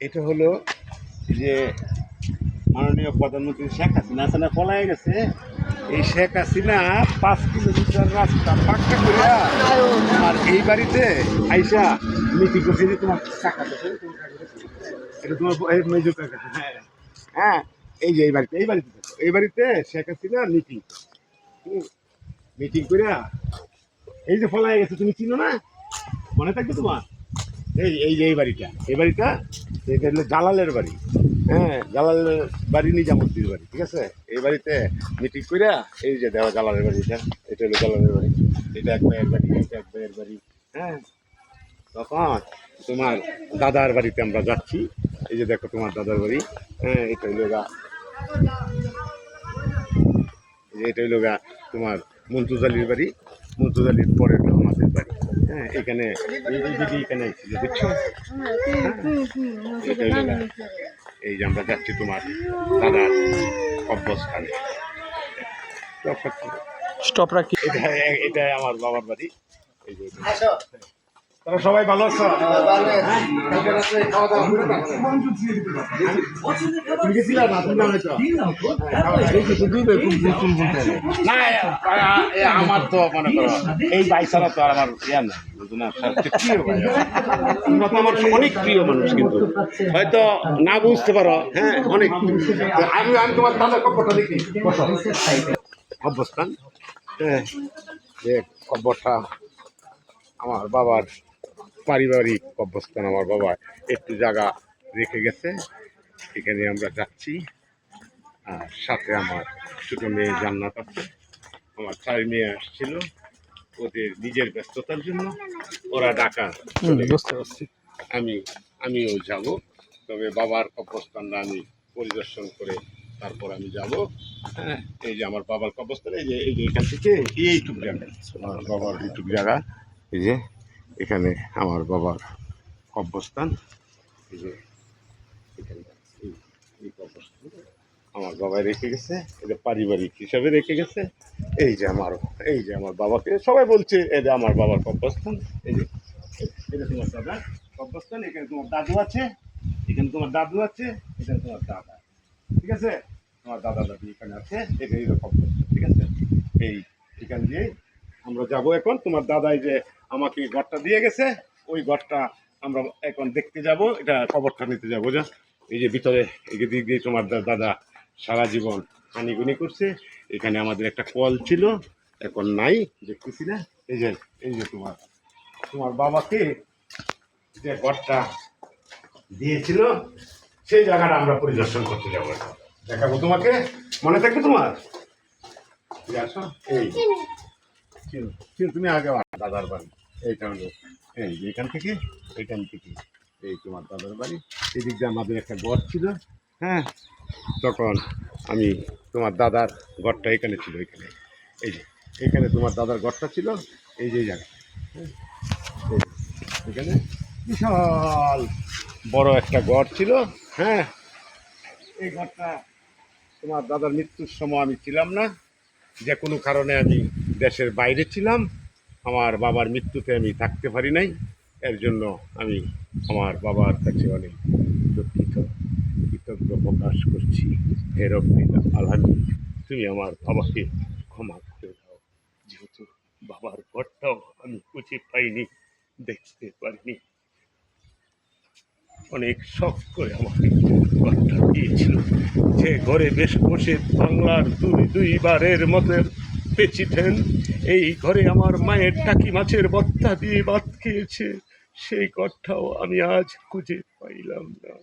এটা হলো যে মাননীয় প্রধানমন্ত্রী শেখ হাসিনা হাসিনা পলাই গেছে। এই শেখ হাসিনা পাঁচ কিলোমিটার রাস্তা পাক্কা করিয়া আর এই বাড়িতে আইসা মিটিং করছে যে তোমার। এটা তোমার মেজর কাকা হ্যাঁ। হ্যাঁ এই যে এই বাড়িতে এই বাড়িতে এই বাড়িতে শেখ হাসিনা মিটিং। মিটিং করিয়া এই যে ফলাই গেছে, তুমি চিনো না? মনে থাকবে তোমার? এই এই যে এই বাড়িটা এই বাড়িটা এটা জালালের বাড়ি। হ্যাঁ জালালের বাড়ি নিজামুদ্দির বাড়ি, ঠিক আছে? এই বাড়িতে মিটিং করে এই যে দেওয়া জালালের বাড়িটা এটা এটা হলো জালালের বাড়ি। এটা এক ভাইয়ের বাড়ি, এটা এক ভাইয়ের বাড়ি হ্যাঁ? তখন তোমার দাদার বাড়িতে আমরা যাচ্ছি। এই যে দেখো তোমার দাদার বাড়ি হ্যাঁ এটা হলো গা, এটা হলো গা তোমার মন্তুজ আলীর বাড়ি। মন্তুজ আলীর পরে আমাদের বাড়ি। হ্যাঁ এখানে এই এই এখানে এসেছি দেখছ এটা হলো গা, এই যে আমরা যাচ্ছি তোমার দাদার অভ্যস্থানে স্টপ রাখি এটা এটা আমার বাবার বাড়ি। এই যে। তারা সবাই ভালো আছো? তুমি গেছিলা না তুমি জানো তো না এ- এ আমার তো মনে করো এই ভাই ছাড়া তো আর আমার ইয়া না অনেক প্রিয় মানুষ কিন্তু। হয়তো না বুঝতে পারো হ্যাঁ অনেক আমি আমি তোমার দাদার কব্বরটা দেখি। বসো। অবস্থান হ্যাঁ যে কব্বরটা আমার বাবার পারিবারিক অবস্থান আমার বাবা একটু জায়গা রেখে গেছে। এখানে আমরা যাচ্ছি। আর সাথে আমার ছোটো মেয়ে জান্নাত আছে। আমার চার মেয়ে আসছিল। ওদের নিজের ব্যস্ততার জন্য ওরা ডাকা আমি আমিও যাব। তবে বাবার কবরস্থানটা আমি পরিদর্শন করে তারপর আমি যাব। হ্যাঁ এই যে আমার বাবার কবরস্থান এই যে এই যে এখান থেকে এইটুকু জায়গা। আমার বাবার এইটুকু জায়গা। এই যে এখানে আমার বাবার কবরস্থান। এই আমার বাবা রেখে গেছে এটা পারিবারিক হিসাবে রেখে গেছে। এই যে আমার, এই যে আমার বাবাকে সবাই বলছে এটা আমার বাবার কবরস্থান। এই যে, এটা তোমার দাদা কবরস্থান, এখানে তোমার দাদু আছে, এখানে তোমার দাদু আছে, এখানে তোমার দাদা। ঠিক আছে? তোমার দাদা দাদি এখানে আছে এটা এই কবরস্থান ঠিক আছে? এই, এখান দিয়ে আমরা যাব এখন। তোমার দাদাই যে আমাকে ঘরটা দিয়ে গেছে। ওই ঘরটা আমরা এখন দেখতে যাব। এটা খবরটা নিতে যাব, যা। এই যে ভিতরে এই দিক দিয়ে তোমার দাদা সারা জীবন হানিগুনি করছে। এখানে আমাদের একটা কল ছিল, এখন নাই, দেখতেছি না। এই যে এই যে তোমার তোমার বাবাকে যে ঘরটা দিয়েছিল, সেই জায়গাটা আমরা পরিদর্শন করতে যাব। দেখাবো তোমাকে। মনে থাকবে তোমার? এই চিনো তুমি আগে দাদার বাড়ি। হলো এই যে এখান থেকে এইখান থেকে। এই তোমার দাদার বাড়ি। এই দিক দিয়ে আমাদের একটা ঘর ছিল হ্যাঁ? তখন আমি তোমার দাদার ঘরটা এখানে ছিল, এখানে। এই যে, এখানে তোমার দাদার ঘরটা ছিল, এই যে জায়গা এখানে বিশাল বড় একটা ঘর ছিল হ্যাঁ? এই ঘরটা তোমার দাদার মৃত্যুর সময় আমি ছিলাম না। যে কোনো কারণে আমি দেশের বাইরে ছিলাম, আমার বাবার মৃত্যুতে আমি থাকতে পারি নাই, এর জন্য আমি আমার বাবার কাছে অনেক দুঃখিত, কৃতজ্ঞ প্রকাশ করছি। রব্বিল তুমি আমার বাবাকে ক্ষমা করে দাও। যেহেতু বাবার ঘরটাও আমি খুঁজে পাইনি, দেখতে পারিনি। অনেক শখ করে আমাকে ঘরটা দিয়েছিল। যে ঘরে বেশ বসে বাংলার দুই দুইবারের মতো পেঁচিতেন এই ঘরে আমার মায়ের টাকি মাছের বত্তা দিয়ে বাদ খেয়েছে। সেই ঘরটাও আমি আজ খুঁজে পাইলাম না।